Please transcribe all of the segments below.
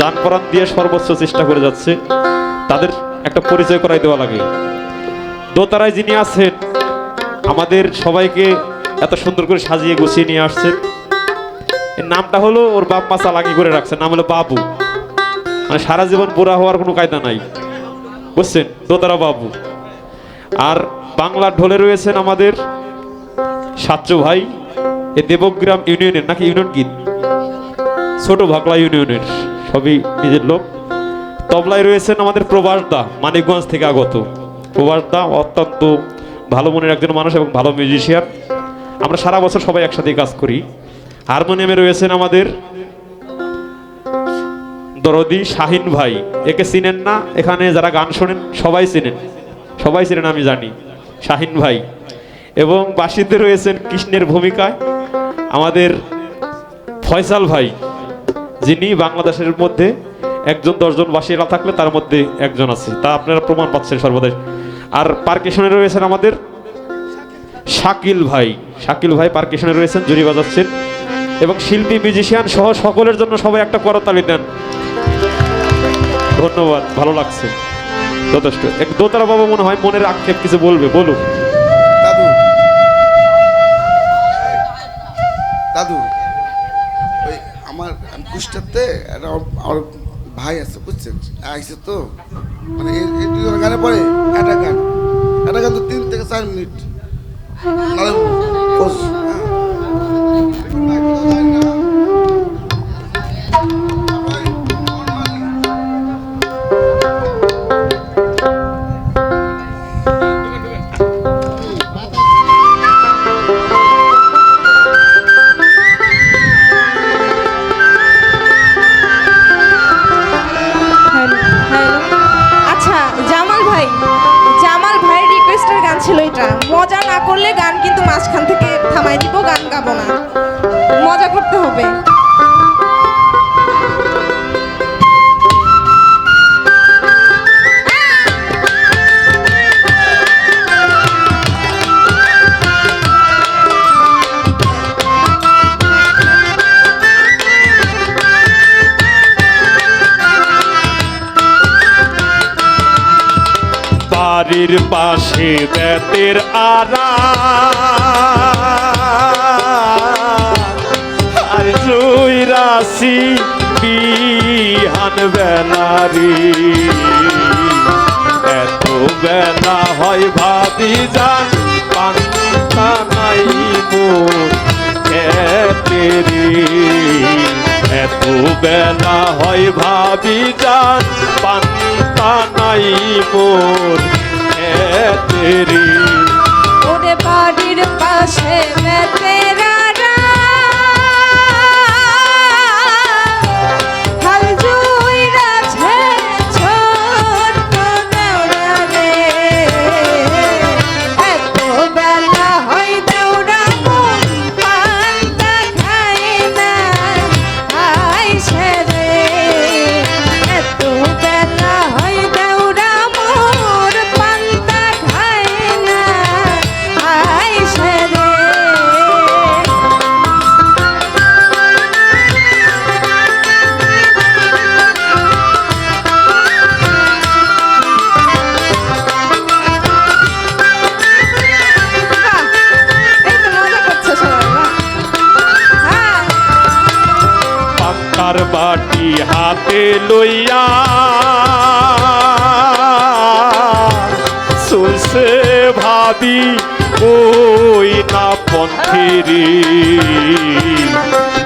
দান পরাণ দিয়ে সর্বোচ্চ চেষ্টা করে যাচ্ছে। তাদের একটা পরিচয় করাই দেওয়া লাগে। দোতারায় যিনি আছেন, আমাদের সবাইকে এত সুন্দর করে সাজিয়ে গুছিয়ে নিয়ে আসছেন। এর নামটা হলো ওর বাপ মা চালাকি করে রাখছে, নাম হলো বাবু। মানে সারা জীবন বুড়া হওয়ার কোনো কায়দা নাই। বুঝছেন? দোতারা বাবু। আর বাংলা ঢোলে রয়েছেন আমাদের সাচ্চু ভাই, এ দেবগ্রাম ইউনিয়নের, নাকি ইউনিয়ন কি? ছোট ভাগলা ইউনিয়নের। সবই নিজের লোক। তবলায় রয়েছেন আমাদের প্রবাস দা, মানিকগঞ্জ থেকে আগত। প্রবাস দা অত্যন্ত ভালো মনের একজন মানুষ এবং ভালো মিউজিশিয়ান আমরা সারা বছর সবাই একসাথে কাজ করি। হারমোনিয়ামে রয়েছেন আমাদের দরদি শাহিন ভাই। একে চিনেন না, এখানে যারা গান শোনেন সবাই চিনেন। সবাই চিনেন, আমি জানি। শাহিন ভাই। এবং বাসিতে রয়েছেন কৃষ্ণের ভূমিকায় আমাদের ফয়সাল ভাই। যিনি বাংলাদেশের মধ্যে একজন দশজন বাসীরা থাকলে তার মধ্যে একজন আছে। তা আপনারা প্রমাণ পাচ্ছেন সর্বদাই। আর পার্কেশনে রয়েছেন আমাদের শাকিল ভাই। শাকিল ভাই পার্কেশনে রয়েছেন জুরি বাজাচ্ছেন। এবং শিল্পী মিউজিশিয়ান সহ সকলের জন্য সবাই একটা করতালি দেন। ধন্যবাদ, ভালো লাগছে। যথেষ্ট। এক দোতারা বাবা মনে হয় মনের আক্ষেপ কিছু বলবে, বলুন। দাদু। দাদু। আমার আমি কুষ্টাতে আমার- ভাই আছে বুঝছেন? আইসে তো। মানে এই দুই গানে পরে একটা গান। একটা গান তো তিন থেকে চার মিনিট। মাঝখান থেকে থামাই দিব গান গাবো না। মজা করতে হবে। বাড়ির পাশে বেতের আরা আর জুই রাশি বিহান বেলারি এত বেলা হয় ভাবি যান পাঙ্কা নাই তেরি এত বেলা হয় ভাবি যান, পান্তা নাই মোর তেরি। ওরে বাড়ির পাশে বেতেরারা পান্তার বাটি হাতে লইয়া। সুসে ভাবি, ওই না পন্থেরি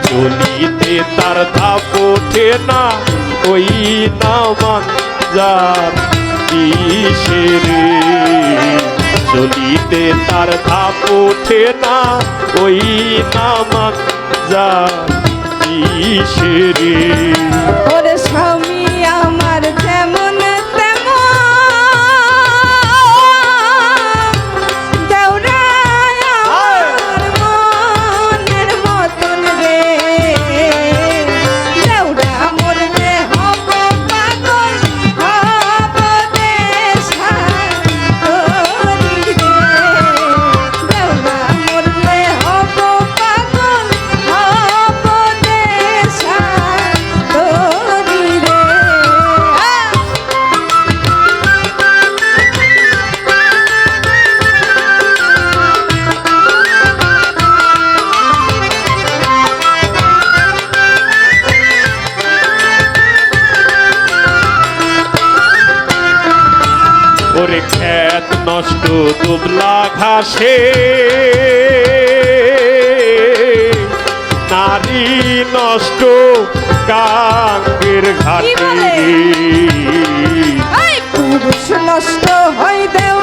চলিতে তার ধাপ ওঠে না। ওই না মাঞ্জার কিসেরে চলিতে তার ধাপ ওঠে না। ওই না মাঞ্জার কিসেরে নষ্ট দুবলা ঘাসে। নারী নষ্ট কাঙ্গের ঘাটে। পুরুষ নষ্ট হয় দেউরা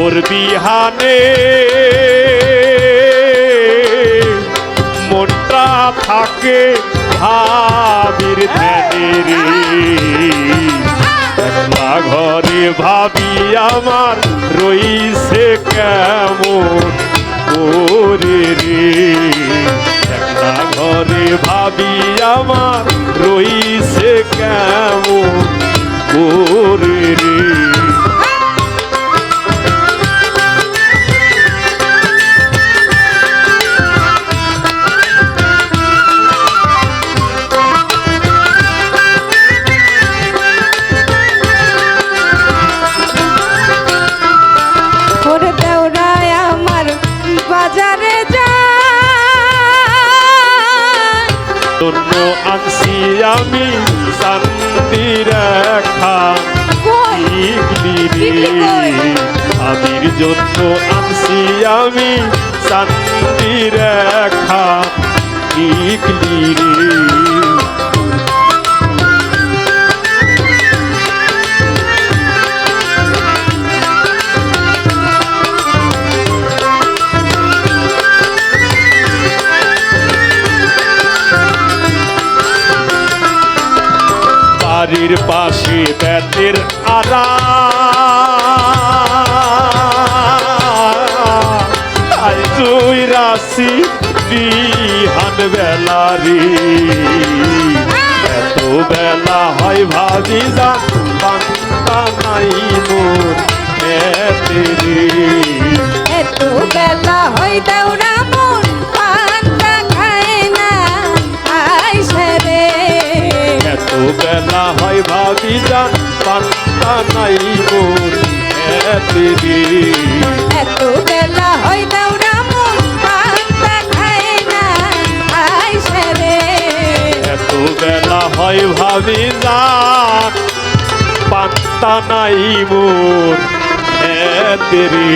ভোর বিহানে। মনটা থাকে ভাবির ধ্যানে একলা ঘরে ভাবি আমার রইছে কেমন ওরে রে। একলা ঘরে ভাবি আমার রইছে কেমন আমি শান্তি রেখা। আবির জন্য আনছি আমি শান্তি রেখা। টিকলি রে বাড়ির পাশে বেতের আড়া তুই রাশি বিহান বেলা রে। এত বেলা হয় ভাবি নাই মোর এতে বেলা হই দেওরা মন হয় ভাবি যা পান্তা নাই মোর এতে বেলা হই দেওরা মন পান্তা খায় না আইসে রে এত বেলা হয় ভাবি যা পাত্তা নাই মোর এতে রে